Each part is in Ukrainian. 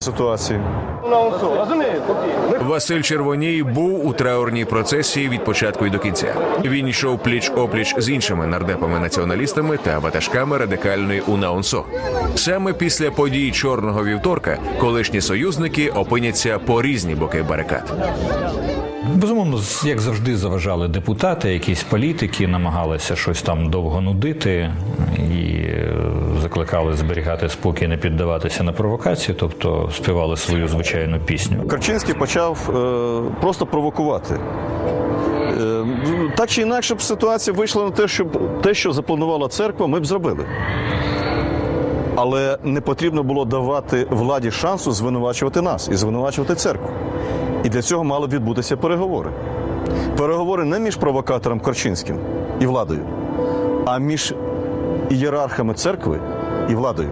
ситуації. Василь Червоній був у траурній процесії від початку і до кінця. Він йшов пліч опліч з іншими нардепами-націоналістами та ватажками радикальної УНАУНСО. Саме після подій чорного вівторка колишні союзники опиняться по різні боки барикад. Безумовно, з- як завжди, заважали депутати, якісь політики, намагалися щось там довго нудити закликали зберігати спокій, не піддаватися на провокації, тобто співали свою звичайну пісню. Карчинський почав е, просто провокувати. Е, так чи інакше б ситуація вийшла на те, щоб те, що запланувала церква, ми б зробили. Але не потрібно було давати владі шансу звинувачувати нас і звинувачувати церкву. І для цього мали б відбутися переговори. Переговори не між провокатором Корчинським і владою, а між ієрархами церкви і владою.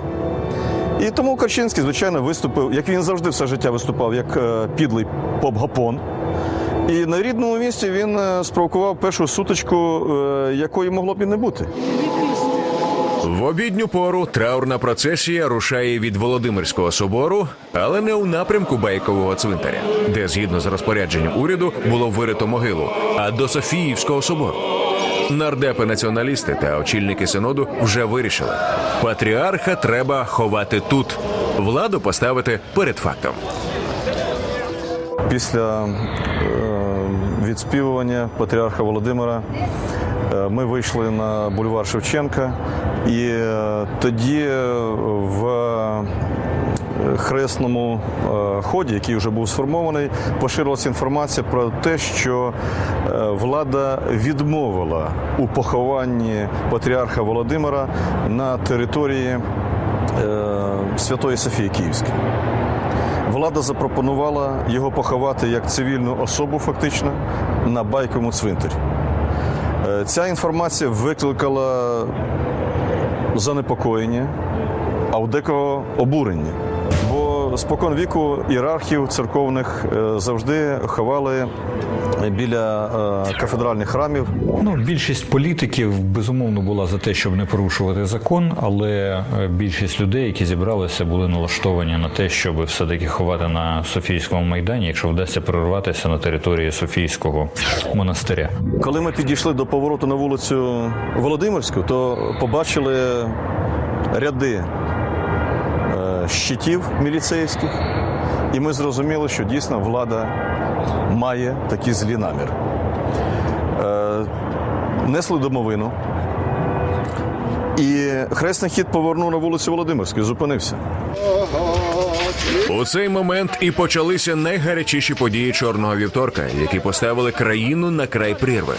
І тому Корчинський, звичайно, виступив, як він завжди все життя виступав, як е, підлий поп-гапон. І на рідному місці він е, спровокував першу сутичку, е, якої могло б і не бути. В обідню пору траурна процесія рушає від Володимирського собору, але не у напрямку Байкового цвинтаря, де згідно з розпорядженням уряду було вирито могилу, а до Софіївського собору. Нардепи націоналісти та очільники синоду вже вирішили: патріарха треба ховати тут, владу поставити перед фактом. Після е, відспівування патріарха Володимира е, ми вийшли на бульвар Шевченка, і е, тоді в хресному е, ході, який вже був сформований, поширилася інформація про те, що е, влада відмовила у похованні патріарха Володимира на території е, Святої Софії Київської. Влада запропонувала його поховати як цивільну особу, фактично, на байковому цвинтарі. Ця інформація викликала занепокоєння, а у декого обурення. Бо спокон віку ієрархів церковних е, завжди ховали біля е, кафедральних храмів. Ну, більшість політиків безумовно була за те, щоб не порушувати закон, але е, більшість людей, які зібралися, були налаштовані на те, щоб все-таки ховати на Софійському майдані, якщо вдасться прорватися на території Софійського монастиря. Коли ми підійшли до повороту на вулицю Володимирську, то побачили ряди е, щитів міліцейських, і ми зрозуміли, що дійсно влада має такі злі наміри. Е, Несли домовину. І хресний хід повернув на вулицю Володимирську зупинився. У цей момент і почалися найгарячіші події чорного вівторка, які поставили країну на край прірви.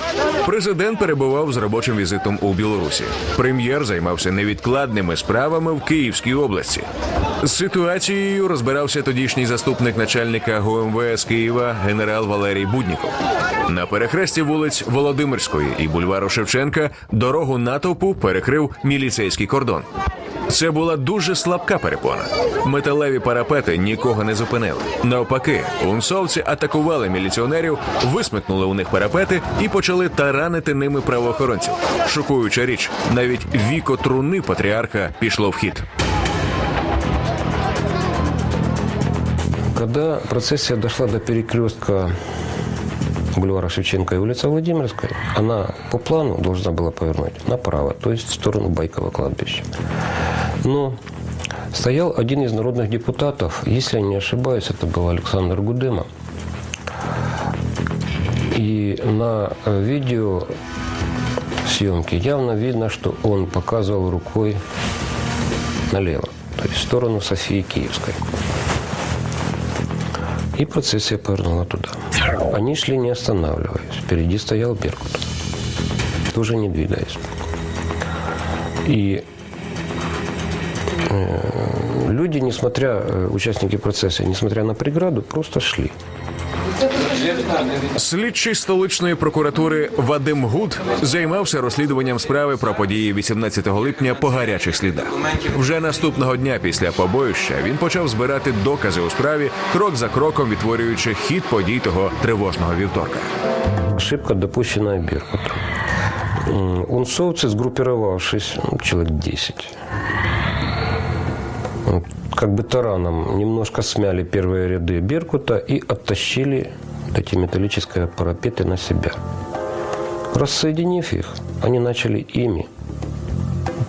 Президент перебував з робочим візитом у Білорусі. Прем'єр займався невідкладними справами в Київській області. З ситуацією розбирався тодішній заступник начальника ГУМВС Києва генерал Валерій Будніков. На перехресті вулиць Володимирської і бульвару Шевченка дорогу натовпу перекрив міліцейський кордон. Це була дуже слабка перепона. Металеві парапети нікого не зупинили. Навпаки, унсовці атакували міліціонерів, висмикнули у них парапети і почали таранити ними правоохоронців. Шокуюча річ, навіть віко труни патріарха пішло в хід. Когда процессия дошла до перекрестка бульвара Шевченко и улица Владимирская, она по плану должна была направо, то есть в сторону Байкова кладбища. Но стоял один из народных депутатов, если я не ошибаюсь, это был Александр Гудема. И на видео съемки явно видно, что он показывал рукой налево, то есть в сторону Софии Киевской. И процессия повернула туда. Они шли не останавливаясь. Впереди стоял Беркут, тоже не двигаясь. И люди, несмотря, э, участники процесса, несмотря на преграду, просто шли. Слідчий столичної прокуратури Вадим Гуд займався розслідуванням справи про події 18 липня по гарячих слідах. Вже наступного дня після побоїща він почав збирати докази у справі, крок за кроком відтворюючи хід подій того тривожного вівторка. Ошибка, допущенная Беркутом. М, Унцовцы, сгруппировавшись, ну, человек 10, м, как бы тараном немножко смяли первые ряды Беркута и оттащили эти металлические парапеты на себя. Рассоединив их, они начали ими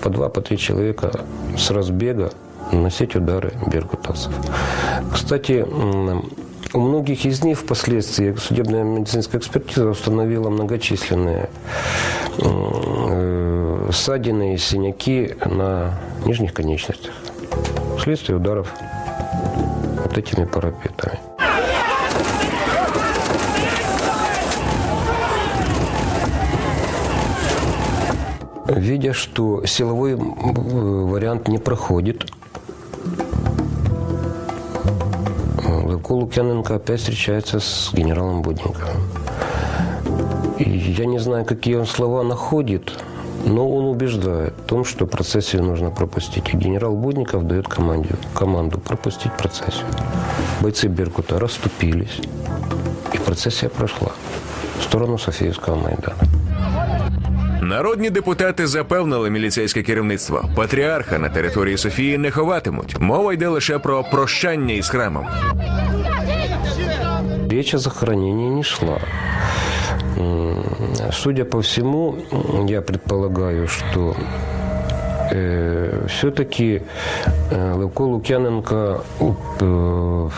по два, по три человека с разбега наносить удары беркутовцев. Кстати, у многих из них впоследствии судебная медицинская экспертиза установила многочисленные э, ссадины и синяки на нижних конечностях вследствие ударов вот этими парапетами. Видя, что силовой э, вариант не проходит, Левко Лукьяненко опять встречается с генералом Будниковым. И я не знаю, какие он слова находит, но он убеждает в том, что процессию нужно пропустить. И генерал Будников дает команде, команду пропустить процессию. Бойцы Беркута расступились, и процессия прошла в сторону Софіївського Майдану. Народні депутати запевнили міліцейське керівництво. Патріарха на території Софії не ховатимуть. Мова йде лише про прощання із храмом. Речь о захоронении не шла. М, Судя по всему, м, я предполагаю, что все-таки Левко Лукьяненко у- э,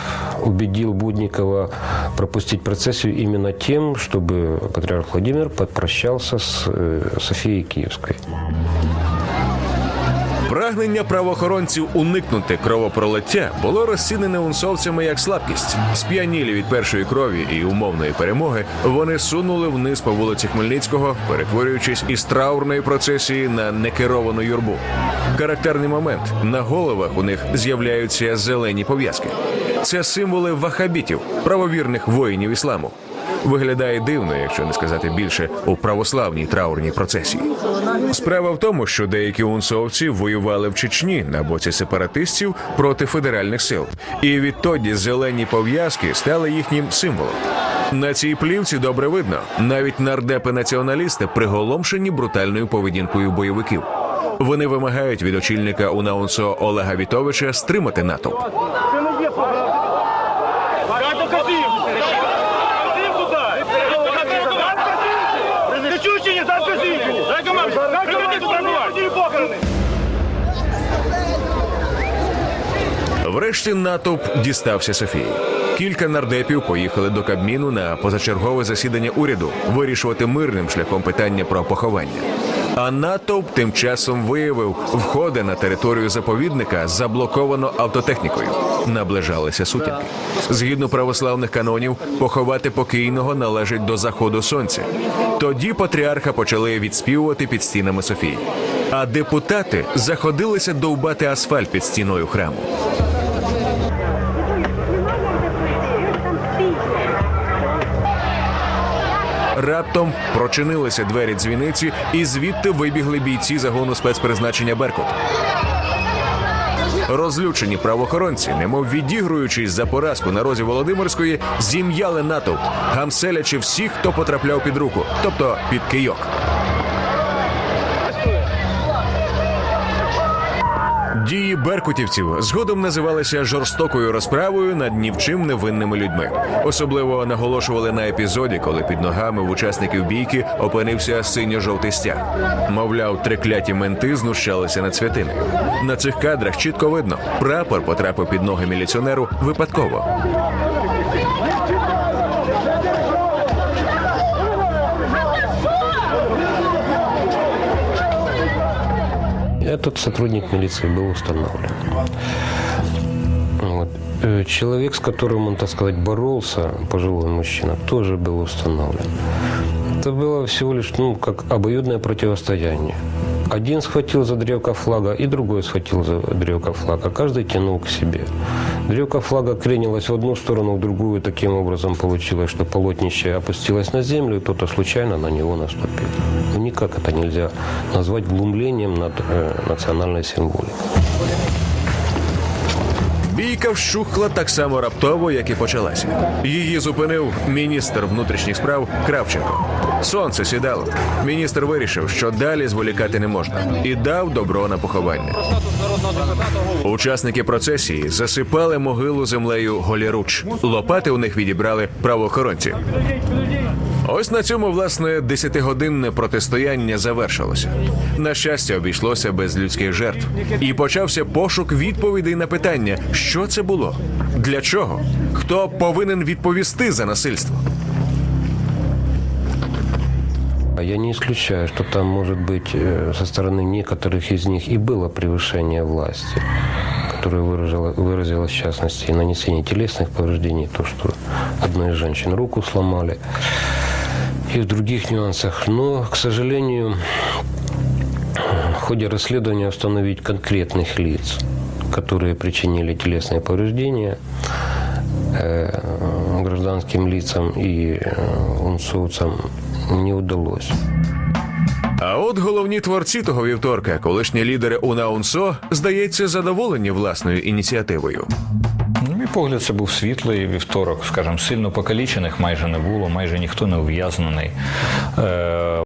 убедил Будникова пропустить процессию именно тем, чтобы патриарх Владимир попрощался с э, Софией Киевской. Прагнення правоохоронців уникнути кровопролиття було розцінене унсовцями як слабкість. Сп'янілі від першої крові і умовної перемоги, вони сунули вниз по вулиці Хмельницького, перетворюючись із траурної процесії на некеровану юрбу. Характерний момент на головах у них з'являються зелені пов'язки. Це символи вахабітів, правовірних воїнів ісламу. Виглядає дивно, якщо не сказати більше, у православній траурній процесії. Справа в тому, що деякі унсовці воювали в Чечні на боці сепаратистів проти федеральних сил, і відтоді зелені пов'язки стали їхнім символом. На цій плівці добре видно, навіть нардепи-націоналісти приголомшені брутальною поведінкою бойовиків. Вони вимагають від очільника УНАУНСО Олега Вітовича стримати натовп. Врешті натовп дістався Софії. Кілька нардепів поїхали до Кабміну на позачергове засідання уряду вирішувати мирним шляхом питання про поховання. А натовп тим часом виявив, входи на територію заповідника заблоковано автотехнікою. Наближалися сутінки. Згідно православних канонів, поховати покійного належить до заходу сонця. Тоді патріарха почали відспівувати під стінами Софії. А депутати заходилися довбати асфальт під стіною храму. Раптом прочинилися двері дзвіниці, і звідти вибігли бійці загону спецпризначення Беркут. Розлючені правоохоронці, немов відігруючись за поразку на розі Володимирської, зім'яли натовп, гамселячи всіх, хто потрапляв під руку, тобто під кийок. Дії беркутівців згодом називалися жорстокою розправою над ні в чим невинними людьми. Особливо наголошували на епізоді, коли під ногами в учасників бійки опинився синьо-жовтий стяг. Мовляв, трикляті менти знущалися над святиною. На цих кадрах чітко видно, прапор потрапив під ноги міліціонеру випадково. Этот сотрудник милиции был установлен. Вот. Э, Человек, с которым он, так сказать, боролся, пожилой мужчина, тоже был установлен. Это было всего лишь, ну, как обоюдное противостояние. Один схватил за древко флага, и другой схватил за древко флага. Каждый тянул к себе. Древко флага кренилась в одну сторону, в другую. Таким образом получилось, что полотнище опустилось на землю, и кто-то случайно на него наступил. Никак это нельзя назвать глумлением над э, национальной символикой. Бійка вщухла так само раптово, як і почалася. Її зупинив міністр внутрішніх справ Кравченко. Сонце сідало. Міністр вирішив, що далі зволікати не можна, і дав добро на поховання. Учасники процесії засипали могилу землею голіруч. Лопати у них відібрали правоохоронці. Ось на цьому власне десятигодинне протистояння завершилося. На щастя, обійшлося без людських жертв, і почався пошук відповідей на питання, що це було, для чого, хто повинен відповісти за насильство. А Я не исключаю, что там, может быть, э, со стороны некоторых из них и было превышение власти, которое выразило, выразилось, в частности, и нанесение телесных повреждений, то, что одной из женщин руку сломали, и в других нюансах. Но, к сожалению, в ходе расследования установить конкретных лиц, которые причинили телесные повреждения э, гражданским лицам и э, унцовцам, не удалось. А от головні творці того вівторка, колишні лідери УНАУНСО, здається, задоволені власною ініціативою. Погляд, це був світлий вівторок, скажімо, сильно покалічених майже не було, майже ніхто не ув'язнений. Е,